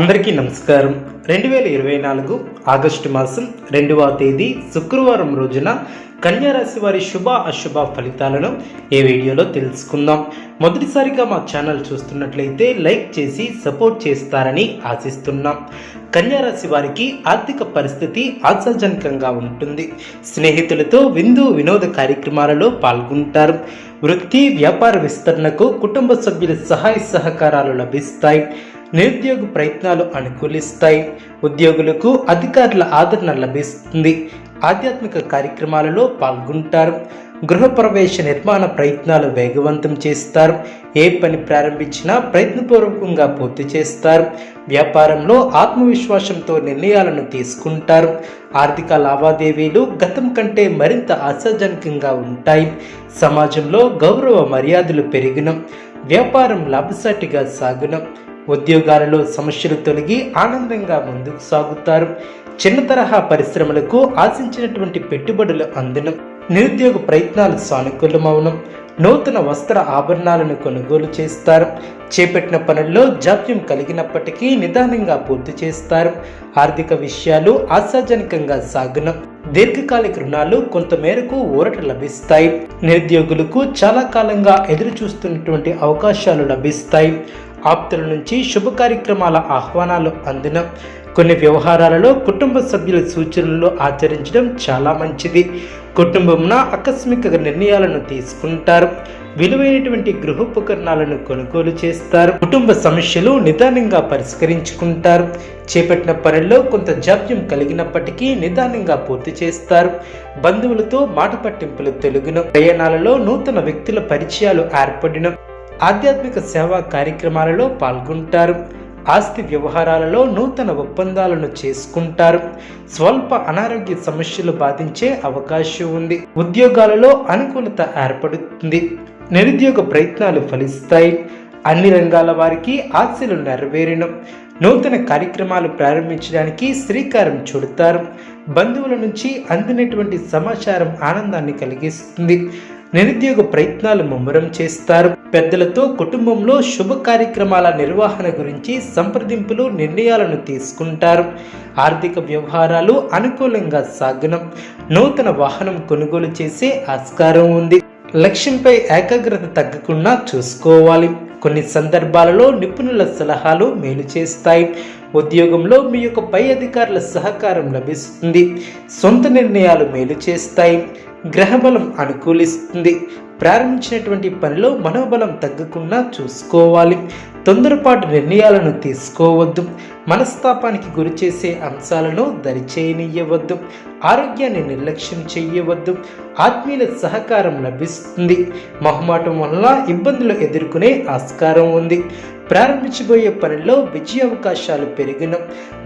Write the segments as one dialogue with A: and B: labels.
A: అందరికీ నమస్కారం. రెండు వేల ఇరవై నాలుగు ఆగస్టు మాసం రెండవ తేదీ శుక్రవారం రోజున కన్యారాశి వారి శుభ అశుభ ఫలితాలను ఈ వీడియోలో తెలుసుకుందాం. మొదటిసారిగా మా ఛానల్ చూస్తున్నట్లయితే లైక్ చేసి సపోర్ట్ చేస్తారని ఆశిస్తున్నాం. కన్యారాశి వారికి ఆర్థిక పరిస్థితి ఆశాజనకంగా ఉంటుంది. స్నేహితులతో విందు వినోద కార్యక్రమాలలో పాల్గొంటారు. వృత్తి వ్యాపార విస్తరణకు కుటుంబ సభ్యుల సహాయ సహకారాలు లభిస్తాయి. నిరుద్యోగ ప్రయత్నాలు అనుకూలిస్తాయి. ఉద్యోగులకు అధికారుల ఆదరణ లభిస్తుంది. ఆధ్యాత్మిక కార్యక్రమాలలో పాల్గొంటారు. గృహప్రవేశ నిర్మాణ ప్రయత్నాలు వేగవంతం చేస్తారు. ఏ పని ప్రారంభించినా ప్రయత్నపూర్వకంగా పూర్తి చేస్తారు. వ్యాపారంలో ఆత్మవిశ్వాసంతో నిర్ణయాలను తీసుకుంటారు. ఆర్థిక లావాదేవీలు గతం కంటే మరింత ఆశాజనకంగా ఉంటాయి. సమాజంలో గౌరవ మర్యాదలు పెరిగిన. వ్యాపారం లాభసాటిగా సాగునం. ఉద్యోగాలలో సమస్యలు తొలగి ఆనందంగా ముందుకు సాగుతారు. చిన్న తరహా పరిశ్రమలకు ఆశించినటువంటి పెట్టుబడులు అందడం నిరుద్యోగ ప్రయత్నాలు సానుకూలమవడం నూతన వస్త్ర ఆభరణాలను కొనుగోలు చేస్తారు. చేపట్టిన పనుల్లో జాప్యం కలిగినప్పటికీ నిదానంగా పూర్తి చేస్తారు. ఆర్థిక విషయాలు ఆశాజనకంగా సాగున దీర్ఘకాలిక రుణాలు కొంతమేరకు ఊరట లభిస్తాయి. నిరుద్యోగులకు చాలా కాలంగా ఎదురు చూస్తున్నటువంటి అవకాశాలు లభిస్తాయి. ఆప్తుల నుంచి శుభ కార్యక్రమాల ఆహ్వానాలు అందిన కొన్ని వ్యవహారాలలో కుటుంబ సభ్యుల సూచనలు ఆచరించడం చాలా మంచిది. కుటుంబంన ఆకస్మిక నిర్ణయాలను తీసుకుంటారు. విలువైనటువంటి గృహోపకరణాలను కొనుగోలు చేస్తారు. కుటుంబ సమస్యలు నిదానంగా పరిష్కరించుకుంటారు. చేపట్టిన పనుల్లో కొంత జాప్యం కలిగినప్పటికీ నిదానంగా పూర్తి చేస్తారు. బంధువులతో మాట పట్టింపులు తెలుగున ప్రయాణాలలో నూతన వ్యక్తుల పరిచయాలు ఏర్పడిన ఆధ్యాత్మిక సేవా కార్యక్రమాలలో పాల్గొంటారు. ఆస్తి వ్యవహారాలలో నూతన ఒప్పందాలను చేసుకుంటారు. స్వల్ప అనారోగ్య సమస్యలు బాధించే అవకాశం ఉంది. ఉద్యోగాలలో అనుకూలత ఏర్పడుతుంది. నిరుద్యోగ ప్రయత్నాలు ఫలిస్తాయి. అన్ని రంగాల వారికి ఆశలు నెరవేరడం నూతన కార్యక్రమాలు ప్రారంభించడానికి శ్రీకారం చుడతారు. బంధువుల నుంచి అందినటువంటి సమాచారం ఆనందాన్ని కలిగిస్తుంది. నిరుద్యోగ ప్రయత్నాలు ముమ్మరం చేస్తారు. పెద్దలతో కుటుంబంలో శుభ కార్యక్రమాల నిర్వహణ గురించి సంప్రదింపులు నిర్ణయాలను తీసుకుంటారు. ఆర్థిక వ్యవహారాలు అనుకూలంగా సాగనం నూతన వాహనం కొనుగోలు చేసే ఆస్కారం ఉంది. లక్ష్యంపై ఏకాగ్రత తగ్గకుండా చూసుకోవాలి. కొన్ని సందర్భాలలో నిపుణుల సలహాలు మేలు చేస్తాయి. ఉద్యోగంలో మీ యొక్క పై అధికారుల సహకారం లభిస్తుంది. సొంత నిర్ణయాలు మేలు చేస్తాయి. గ్రహబలం అనుకూలిస్తుంది. ప్రారంభించినటువంటి పనిలో మనోబలం తగ్గకుండా చూసుకోవాలి. తొందరపాటు నిర్ణయాలను తీసుకోవద్దు. మనస్తాపానికి గురి చేసే అంశాలను దరిచేయనియ్యవద్దు. ఆరోగ్యాన్ని నిర్లక్ష్యం చేయవద్దు ఆత్మీయుల సహకారం లభిస్తుంది. మొహమాటం వల్ల ఇబ్బందులు ఎదుర్కొనే ఆస్కారం ఉంది. ప్రారంభించబోయే పనిలో విజయ అవకాశాలు పెరిగిన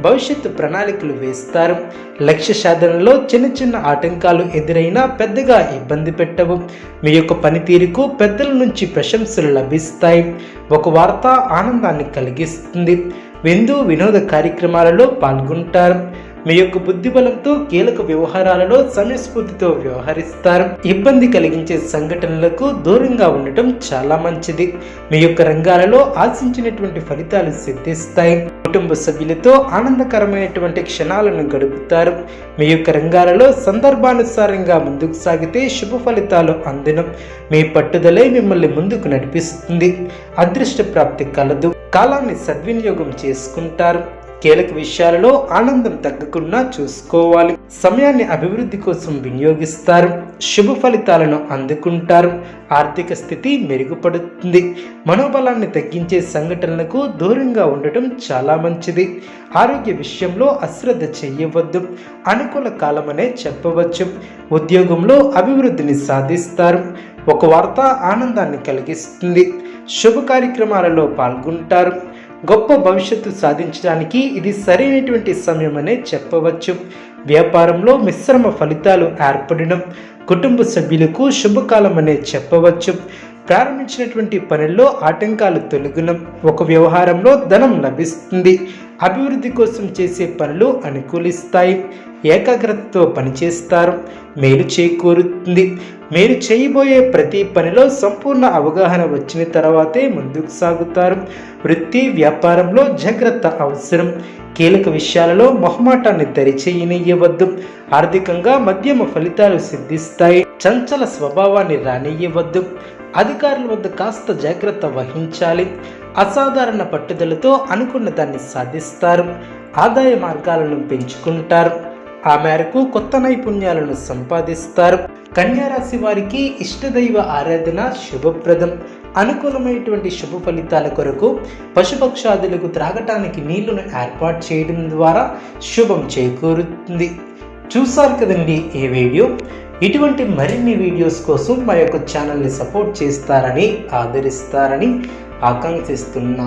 A: భవిష్యత్తు ప్రణాళికలు వేస్తారు. లక్ష్య సాధనలో చిన్న చిన్న ఆటంకాలు ఎదురైనా పెద్దగా ఇబ్బంది పెట్టవు. మీ యొక్క పనితీరుకు పెద్దల నుంచి ప్రశంసలు లభిస్తాయి. ఒక వార్త ఆనందాన్ని కలిగిస్తుంది. విందు వినోద కార్యక్రమాలలో పాల్గొంటారు. మీ యొక్క బుద్ధిబలంతో కీలక వ్యవహారాలలో సమయస్ఫూర్తితో వ్యవహరిస్తారు. ఇబ్బంది కలిగించే సంఘటనలకు దూరంగా ఉండటం చాలా మంచిది. మీ యొక్క రంగాలలో ఆశించినటువంటి ఫలితాలు సిద్ధిస్తాయి. కుటుంబ సభ్యులతో ఆనందకరమైనటువంటి క్షణాలను గడుపుతారు. మీ యొక్క రంగాలలో సందర్భానుసారంగా ముందుకు సాగితే శుభ ఫలితాలు అందడం మీ పట్టుదలే మిమ్మల్ని ముందుకు నడిపిస్తుంది. అదృష్ట ప్రాప్తి కలదు. కాలాన్ని సద్వినియోగం చేసుకుంటారు. కీలక విషయాలలో ఆనందం తగ్గకుండా చూసుకోవాలి. సమయాన్ని అభివృద్ధి కోసం వినియోగిస్తారు. శుభ ఫలితాలను అందుకుంటారు. ఆర్థిక స్థితి మెరుగుపడుతుంది. మనోబలాన్ని తగ్గించే సంఘటనలకు దూరంగా ఉండటం చాలా మంచిది. ఆరోగ్య విషయంలో అశ్రద్ధ చేయవద్దు. అనుకూల కాలమనే చెప్పవచ్చు. ఉద్యోగంలో అభివృద్ధిని సాధిస్తారు. ఒక వార్త ఆనందాన్ని కలిగిస్తుంది. శుభ కార్యక్రమాలలో పాల్గొంటారు. గొప్ప భవిష్యత్తు సాధించడానికి ఇది సరైనటువంటి సమయం అనే చెప్పవచ్చు. వ్యాపారంలో మిశ్రమ ఫలితాలు ఏర్పడడం కుటుంబ సభ్యులకు శుభకాలం అనే చెప్పవచ్చు. ప్రారంభించినటువంటి పనుల్లో ఆటంకాలు తొలగడం ఒక వ్యవహారంలో ధనం లభిస్తుంది. అభివృద్ధి కోసం చేసే పనులు అనుకూలిస్తాయి. ఏకాగ్రతతో పనిచేస్తారు. మేలు చేకూరుతుంది. మీరు చేయబోయే ప్రతి పనిలో సంపూర్ణ అవగాహన వచ్చిన తర్వాతే ముందుకు సాగుతారు. వృత్తి వ్యాపారంలో జాగ్రత్త అవసరం. కీలక విషయాలలో మొహమాటాన్ని దరిచేయనియ్యవద్దు ఆర్థికంగా మధ్యమ ఫలితాలు సిద్ధిస్తాయి. చంచల స్వభావాన్ని రానియ్యవద్దు. అధికారుల వద్ద కాస్త జాగ్రత్త వహించాలి. అసాధారణ పట్టుదలతో అనుకున్న దాన్ని సాధిస్తారు. ఆదాయ మార్గాలను పెంచుకుంటారు. ఆ మేరకు కొత్త నైపుణ్యాలను సంపాదిస్తారు. కన్యారాశి వారికి ఇష్టదైవ ఆరాధన శుభప్రదం. అనుకూలమైనటువంటి శుభ ఫలితాల కొరకు పశుపక్షాదులకు త్రాగటానికి నీళ్ళను ఏర్పాటు చేయడం ద్వారా శుభం చేకూరుతుంది. చూసారు కదండి ఈ వీడియో? ఇటువంటి మరిన్ని వీడియోస్ కోసం మా యొక్క ఛానల్ని సపోర్ట్ చేస్తారని ఆదరిస్తారని ఆకాంక్షిస్తున్నాను